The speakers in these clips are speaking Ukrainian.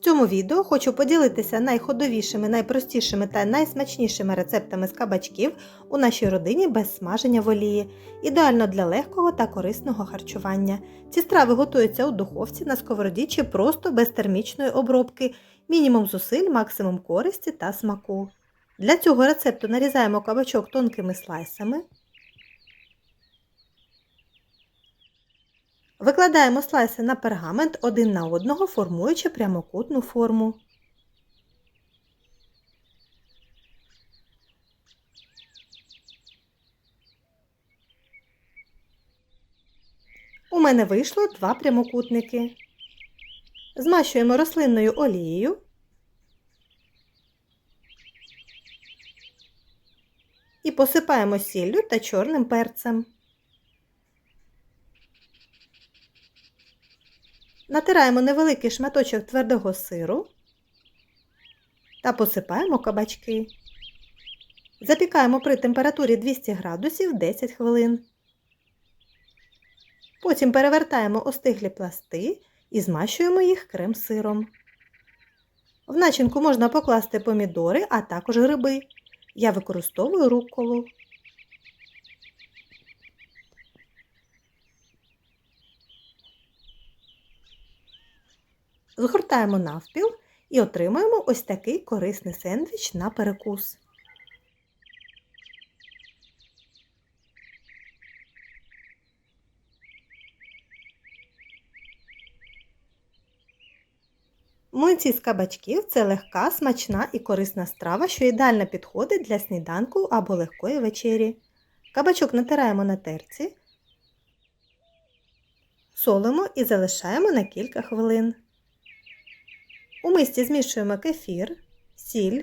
В цьому відео хочу поділитися найходовішими, найпростішими та найсмачнішими рецептами з кабачків у нашій родині без смаження в олії, ідеально для легкого та корисного харчування. Ці страви готуються у духовці на сковороді чи просто без термічної обробки, мінімум зусиль, максимум користі та смаку. Для цього рецепту нарізаємо кабачок тонкими слайсами. Викладаємо слайси на пергамент один на одного, формуючи прямокутну форму. У мене вийшло два прямокутники. Змащуємо рослинною олією. І посипаємо сіллю та чорним перцем. Натираємо невеликий шматочок твердого сиру та посипаємо кабачки. Запікаємо при температурі 200 градусів 10 хвилин. Потім перевертаємо остиглі пласти і змащуємо їх крем-сиром. В начинку можна покласти помідори, а також гриби. Я використовую рукколу. Згортаємо навпіл і отримуємо ось такий корисний сендвіч на перекус. Млинці з кабачків це легка, смачна і корисна страва, що ідеально підходить для сніданку або легкої вечері. Кабачок натираємо на терці, солимо і залишаємо на кілька хвилин. У мисці змішуємо кефір, сіль,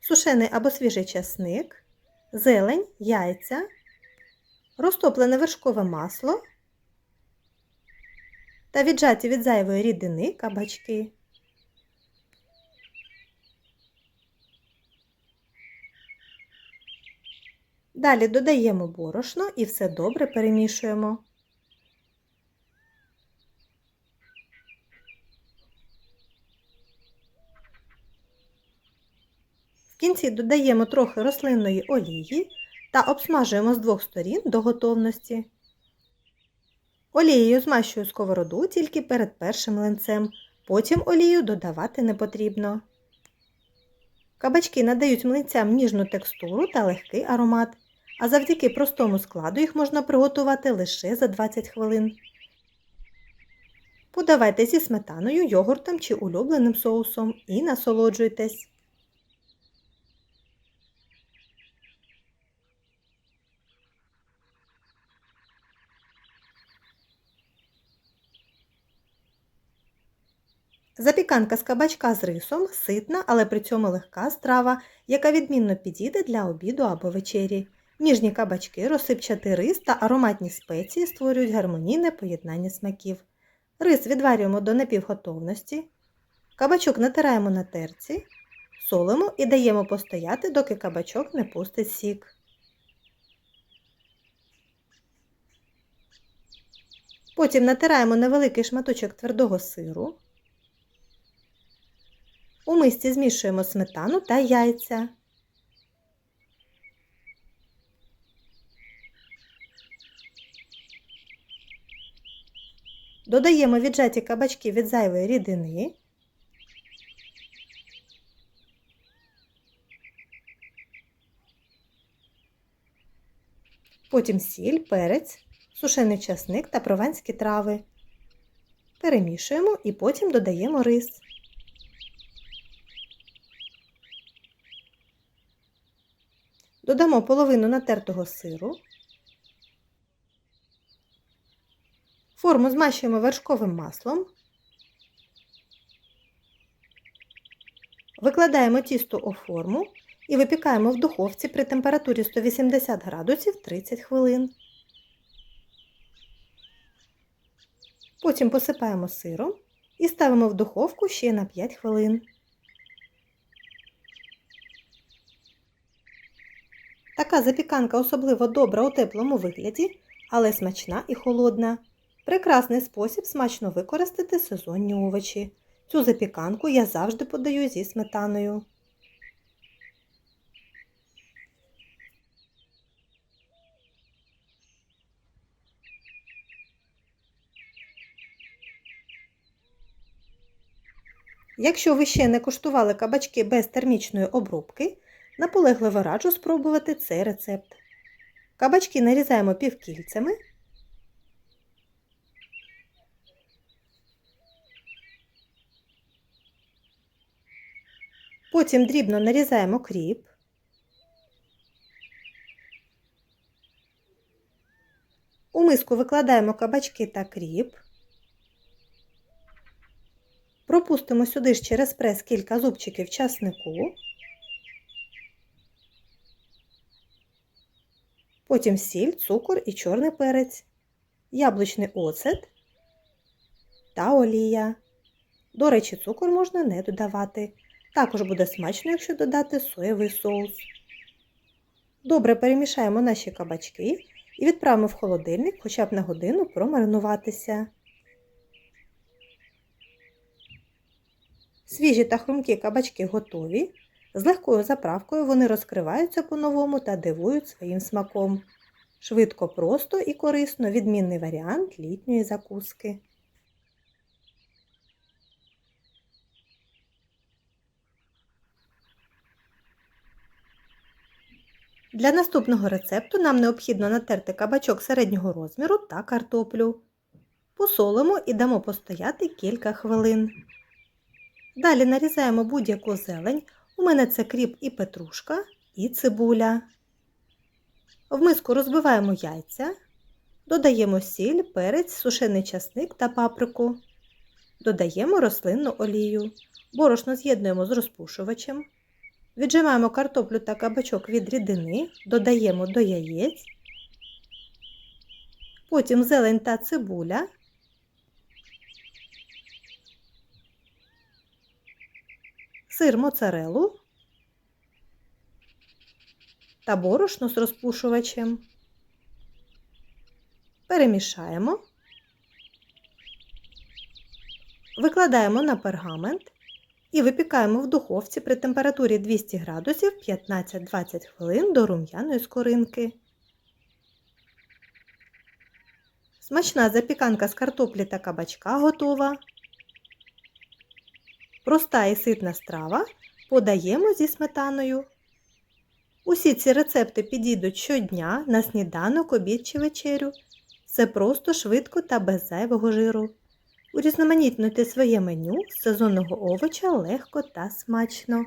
сушений або свіжий часник, зелень, яйця, розтоплене вершкове масло та віджаті від зайвої рідини кабачки. Далі додаємо борошно і все добре перемішуємо. Кінці додаємо трохи рослинної олії та обсмажуємо з двох сторін до готовності. Олією змащую сковороду тільки перед першим млинцем, потім олію додавати не потрібно. Кабачки надають млинцям ніжну текстуру та легкий аромат, а завдяки простому складу їх можна приготувати лише за 20 хвилин. Подавайте зі сметаною, йогуртом чи улюбленим соусом і насолоджуйтесь. Запіканка з кабачка з рисом ситна, але при цьому легка страва, яка відмінно підійде для обіду або вечері. Ніжні кабачки, розсипчатий рис та ароматні спеції створюють гармонійне поєднання смаків. Рис відварюємо до напівготовності. Кабачок натираємо на терці, солимо і даємо постояти, доки кабачок не пустить сік. Потім натираємо невеликий шматочок твердого сиру. У мисці змішуємо сметану та яйця. Додаємо віджаті кабачки від зайвої рідини. Потім сіль, перець, сушений часник та прованські трави. Перемішуємо і потім додаємо рис. Додамо половину натертого сиру. Форму змащуємо вершковим маслом. Викладаємо тісто у форму і випікаємо в духовці при температурі 180 градусів 30 хвилин. Потім посипаємо сиром і ставимо в духовку ще на 5 хвилин. Така запіканка особливо добра у теплому вигляді, але смачна і холодна. Прекрасний спосіб смачно використати сезонні овочі. Цю запіканку я завжди подаю зі сметаною. Якщо ви ще не куштували кабачки без термічної обробки, наполегливо раджу спробувати цей рецепт. Кабачки нарізаємо півкільцями. Потім дрібно нарізаємо кріп. У миску викладаємо кабачки та кріп. Пропустимо сюди ж через прес кілька зубчиків часнику. Потім сіль, цукор і чорний перець, яблучний оцет та олія. До речі, цукор можна не додавати. Також буде смачно, якщо додати соєвий соус. Добре перемішаємо наші кабачки і відправимо в холодильник хоча б на годину промаринуватися. Свіжі та хрумкі кабачки готові. З легкою заправкою вони розкриваються по-новому та дивують своїм смаком. Швидко, просто і корисно відмінний варіант літньої закуски. Для наступного рецепту нам необхідно натерти кабачок середнього розміру та картоплю. Посолимо і дамо постояти кілька хвилин. Далі нарізаємо будь-яку зелень. У мене це кріп і петрушка, і цибуля. В миску розбиваємо яйця, додаємо сіль, перець, сушений часник та паприку. Додаємо рослинну олію. Борошно з'єднуємо з розпушувачем. Віджимаємо картоплю та кабачок від рідини, додаємо до яєць. Потім зелень та цибуля. Сир моцарелу та борошно з розпушувачем. Перемішаємо. Викладаємо на пергамент і випікаємо в духовці при температурі 200 градусів 15-20 хвилин до рум'яної скоринки. Смачна запіканка з картоплі та кабачка готова. Проста і ситна страва подаємо зі сметаною. Усі ці рецепти підійдуть щодня на сніданок, обід чи вечерю. Все просто, швидко та без зайвого жиру. Урізноманітнуйте своє меню з сезонного овоча легко та смачно.